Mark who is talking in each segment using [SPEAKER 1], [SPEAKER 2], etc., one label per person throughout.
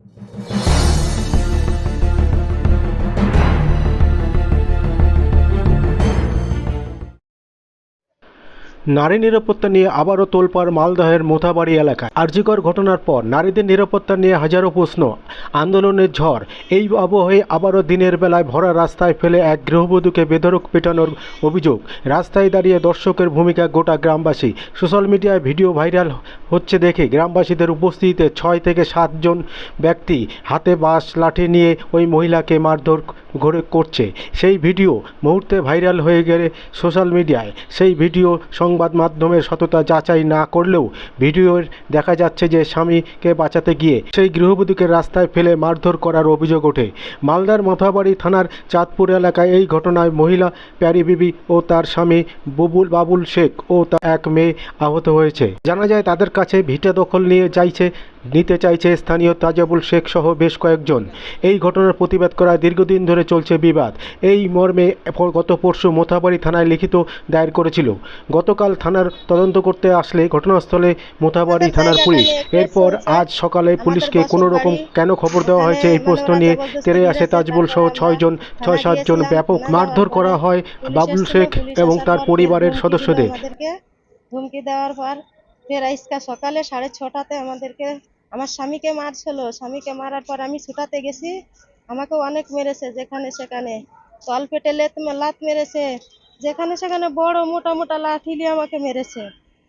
[SPEAKER 1] you নারী নিরাপত্তা নিয়ে আবারও তোলপাড় মালদহের মোথাবাড়ি এলাকায়। আর্যিকর ঘটনার পর নারীদের নিরাপত্তা নিয়ে হাজারো প্রশ্ন, আন্দোলনের ঝড়, এই আবহে আবারও দিনের বেলায় ভরা রাস্তায় ফেলে এক গৃহবধূকে বেধরক পেটানোর অভিযোগ। রাস্তায় দাঁড়িয়ে দর্শকের ভূমিকা গোটা গ্রামবাসী। সোশ্যাল মিডিয়ায় ভিডিও ভাইরাল হচ্ছে দেখে গ্রামবাসীদের উপস্থিতিতে ছয় থেকে সাতজন ব্যক্তি হাতে বাঁশ, লাঠি নিয়ে ওই মহিলাকে মারধর ঘরে করছে। সেই ভিডিও মুহূর্তে ভাইরাল হয়ে গেলে সোশ্যাল মিডিয়ায়। সেই ভিডিও সংবাদ মাধ্যমের সততা যাচাই না করলেও ভিডিওর দেখা যাচ্ছে যে স্বামীকে বাঁচাতে গিয়ে সেই গৃহবধূকে রাস্তায় ফেলে মারধর করার অভিযোগ ওঠে। মালদার মাথাবাড়ি থানার চাঁদপুর এলাকায় এই ঘটনায় মহিলা প্যারি বিবি ও তার স্বামী বুবুল বাবুল শেখ ও তার এক মেয়ে আহত হয়েছে। জানা যায়, তাদের কাছে ভিটা দখল নিয়ে চাইছে নিতে চাইছে স্থানীয় তাজাবুল শেখ সহ বেশ কয়েকজন। এই ঘটনার প্রতিবাদ করায় দীর্ঘদিন ধরে চলছে বিবাদ। এই মর্মে গত পরশু মোথাবাড়ি থানায় লিখিত দায়ের করেছিল। গতকাল থানার তদন্ত করতে আসলে ঘটনাস্থলে মোথাবাড়ি থানার পুলিশ। এরপর আজ সকালে পুলিশকে কোনো রকম কেন খবর দেওয়া হয়েছে এই প্রশ্ন নিয়ে তেরে আসে তাজবুল সহ ছয়জন ছয় সাতজন ব্যাপক মারধর করা হয় বাবুল শেখ এবং তার পরিবারের সদস্যদের।
[SPEAKER 2] ধমকি দেওয়ার পর ফের আজকে সকালে সাড়ে ছটাতে আমাদেরকে আমার স্বামীকে মারছিল স্বামীকে মারার পর আমি ছুটাতে গেছি। আমাকে অনেক মেরেছে যেখানে সেখানে। তল পেটে লেত লাত মেরেছে। যেখানে সেখানে বড় মোটা মোটা লাঠি আমাকে মেরেছে।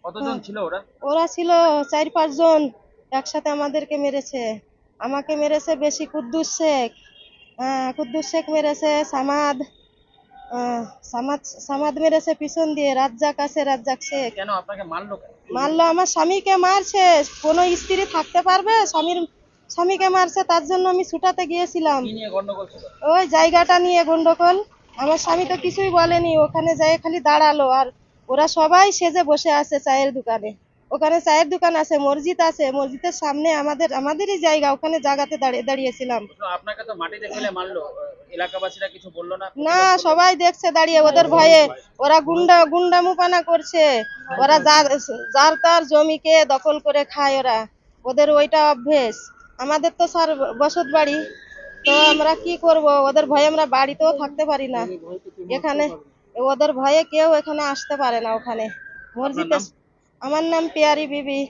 [SPEAKER 3] কতজন ছিল ওরা?
[SPEAKER 2] ওরা ছিল চার পাঁচজন একসাথে আমাদেরকে মেরেছে। আমাকে মেরেছে বেশি কুদ্দুস শেখ। হ্যাঁ কুদ্দুস শেখ মেরেছে সামাদ। সামাদ সামাদ মেরেছে পিছন দিয়ে রাজ্জাক আছে রাজ্জাক শেখ।
[SPEAKER 3] কেন আপনাকে মারলো
[SPEAKER 2] মারলো আমার স্বামীকে মারছে। কোনো স্ত্রী থাকতে পারবে? স্বামীর স্বামীকে মারছে তার জন্য আমি ছুটাতে গিয়েছিলাম। ওই জায়গাটা নিয়ে গন্ডগোল। আমার স্বামী তো কিছুই বলেনি। ওখানে যাই খালি দাঁড়াল। আর ওরা সবাই সেজে বসে আছে চায়ের দোকানে। ওখানে চায়ের দোকান আছে মসজিদ আছে। মসজিদের সামনে আমাদের আমাদেরই জায়গা। ওখানে জায়গাতে দাঁড়িয়ে দাঁড়িয়েছিলাম।
[SPEAKER 3] আপনাকে তো মাটিতে ফেলে মারলো। এলাকাবাসীরা কিছু বলল না?
[SPEAKER 2] না সবাই দেখছে দাঁড়িয়ে ওদের ভয়ে। ওরা গুন্ডা গুন্ডামুপানা করছে। ওরা যার যার তার জমিকে দখল করে খায় ওরা। ওদের ওইটা অভ্যেস। আমাদের তো স্যার বসত বাড়ি। তো আমরা কি করব? ওদের ভয়ে আমরা বাড়িতেও থাকতে পারি না। এখানে ওদের ভয়ে কেউ এখানে আসতে পারে না ওখানে। মসজিদে আমার নাম পেয়ারি বিবি।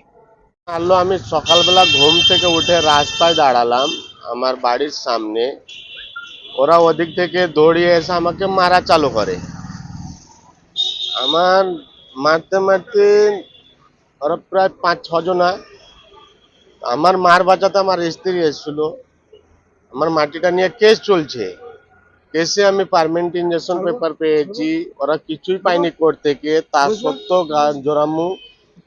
[SPEAKER 4] আল্লো আমি সকালবেলা ঘুম থেকে উঠে রাস্তায় দাঁড়ালাম। আমার বাড়ির সামনে ওরা ওদিক থেকে দৌড়িয়ে এসে আমাকে মারা চালু করে। আমার মারতে মারতে ওরা প্রায় পাঁচ ছজন আমার মার বাঁচাতে আমার স্ত্রী এসেছিল। আমার মাটিটা নিয়ে কেস চলছে। কেসে আমি পারমানেন্ট ইঞ্জেকশন পেপার পেয়েছি। ওরা কিছুই পায়নি কোর্ট থেকে তার সত্ত্বেও জোরামু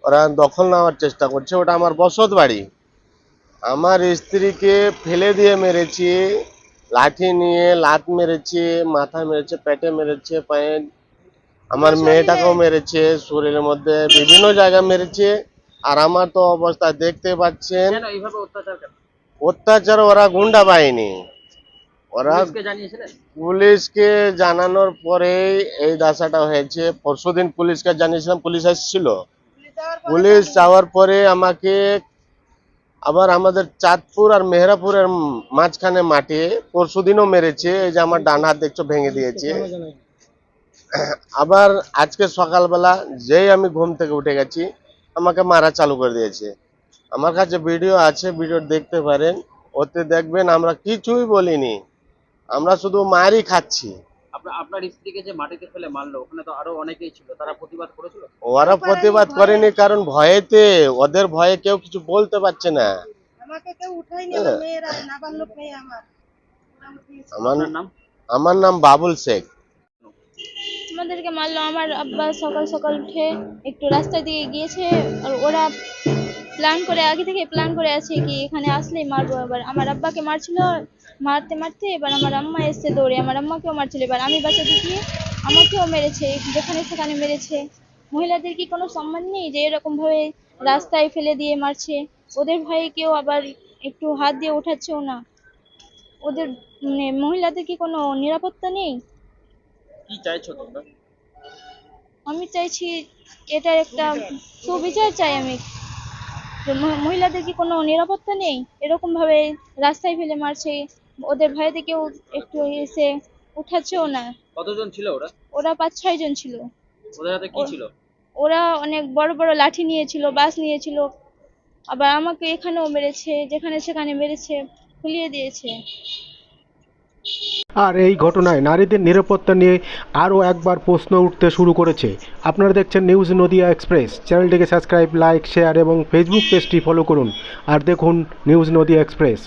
[SPEAKER 4] ওরা দখল নেওয়ার চেষ্টা করছে। ওটা আমার বসত বাড়ি। আমার স্ত্রীকে ফেলে দিয়ে মেরেছে। লাঠি নিয়ে লাত মেরেছে মাথা মেরেছে পেটে মেরেছে পায়ে আমার মেয়েটাকেও মেরেছে শরীরের মধ্যে বিভিন্ন জায়গা মেরেছে। আর আমার তো অবস্থা দেখতে পাচ্ছেন
[SPEAKER 3] অত্যাচার
[SPEAKER 4] ওরা গুন্ডা বাহিনী। ওরা
[SPEAKER 3] পুলিশকে
[SPEAKER 4] জানানোর পরেই এই দাসাটা হয়েছে। পরশুদিন পুলিশকে জানিয়েছিলাম পুলিশ এসেছিল। পুলিশ যাওয়ার পরে আমাকে আবার আমাদের চাঁদপুর আর মেহরাপুরের মাঝখানে মাঠে পরশুদিনও মেরেছে, এই যে আমার ডান হাত দেখছ, ভেঙে দিয়েছে। আবার আজকে সকালবেলা যেই আমি ঘুম থেকে উঠে গেছি, আমাকে মারা চালু করে দিয়েছে। আমার কাছে ভিডিও আছে, ভিডিও দেখতে পারেন, ওতে দেখবেন আমরা কিছুই বলিনি। আমরা শুধু মারই খাচ্ছি।
[SPEAKER 3] আপনার আপনার স্ত্রীকে যে মাটিতে ফেলে মারলো ওখানে তো আরও অনেকেই ছিল। তারা প্রতিবাদ করেছিল?
[SPEAKER 4] ওরা প্রতিবাদ করেনি কারণ ভয়েতে ওদের ভয়ে কেউ কিছু বলতে পারছে না।
[SPEAKER 2] আমাকে কেউ উঠায়নি আমার মেয়েরা নাবালক মেয়ে আমার।
[SPEAKER 4] আমার
[SPEAKER 3] নাম?
[SPEAKER 4] আমার নাম বাবুল শেখ।
[SPEAKER 5] আমাদেরকে মারলো আমার আব্বা সকাল সকাল উঠে একটু রাস্তার দিকে গিয়েছে আর ওরা প্ল্যান করে আগে থেকে প্ল্যান করে আছে কি এখানে আসলেই মারবো এবার। আমার আব্বাকে মারছিল মারতে মারতে এবার আমার আম্মা এসছে দৌড়ে আমার আম্মাকেও মারছিল এবার। আমি বাঁচাতে গিয়ে আমাকেও মেরেছে যেখানে সেখানে মেরেছে। মহিলাদের কি কোনো সম্মান নেই যে এরকম ভাবে রাস্তায় ফেলে দিয়ে মারছে? ওদের ভয়ে কেউ আবার একটু হাত দিয়ে ওঠাচ্ছেও না। ওদের মানে মহিলাদের কি কোনো নিরাপত্তা নেই?
[SPEAKER 3] কি চাইছো তোমরা?
[SPEAKER 5] আমি চাইছি এটা একটা সুবিচার চাই আমি। মহিলাদের কি কোনো নিরাপত্তা নেই? এরকম ভাবে রাস্তায় ফেলে মারছে। ওদের ভয়েতে কেউ একটু এসে উঠাচ্ছেও না।
[SPEAKER 3] কতজন ছিল ওরা?
[SPEAKER 5] ওরা পাঁচ ছয় জন ছিল।
[SPEAKER 3] ওদের হাতে কি ছিল?
[SPEAKER 5] ওরা অনেক বড় বড় লাঠি নিয়েছিল বাস নিয়েছিল। আবার আমাকে এখানেও মেরেছে যেখানে সেখানে মেরেছে খুলিয়ে দিয়েছে।
[SPEAKER 1] আর এই ঘটনায় নারীদের নিরাপত্তা নিয়ে আরও একবার প্রশ্ন উঠতে শুরু করেছে। আপনারা দেখছেন নিউজ নদিয়া এক্সপ্রেস। চ্যানেলটিকে সাবস্ক্রাইব, লাইক, শেয়ার এবং ফেসবুক পেজটি ফলো করুন। আর দেখুন নিউজ নদিয়া এক্সপ্রেস।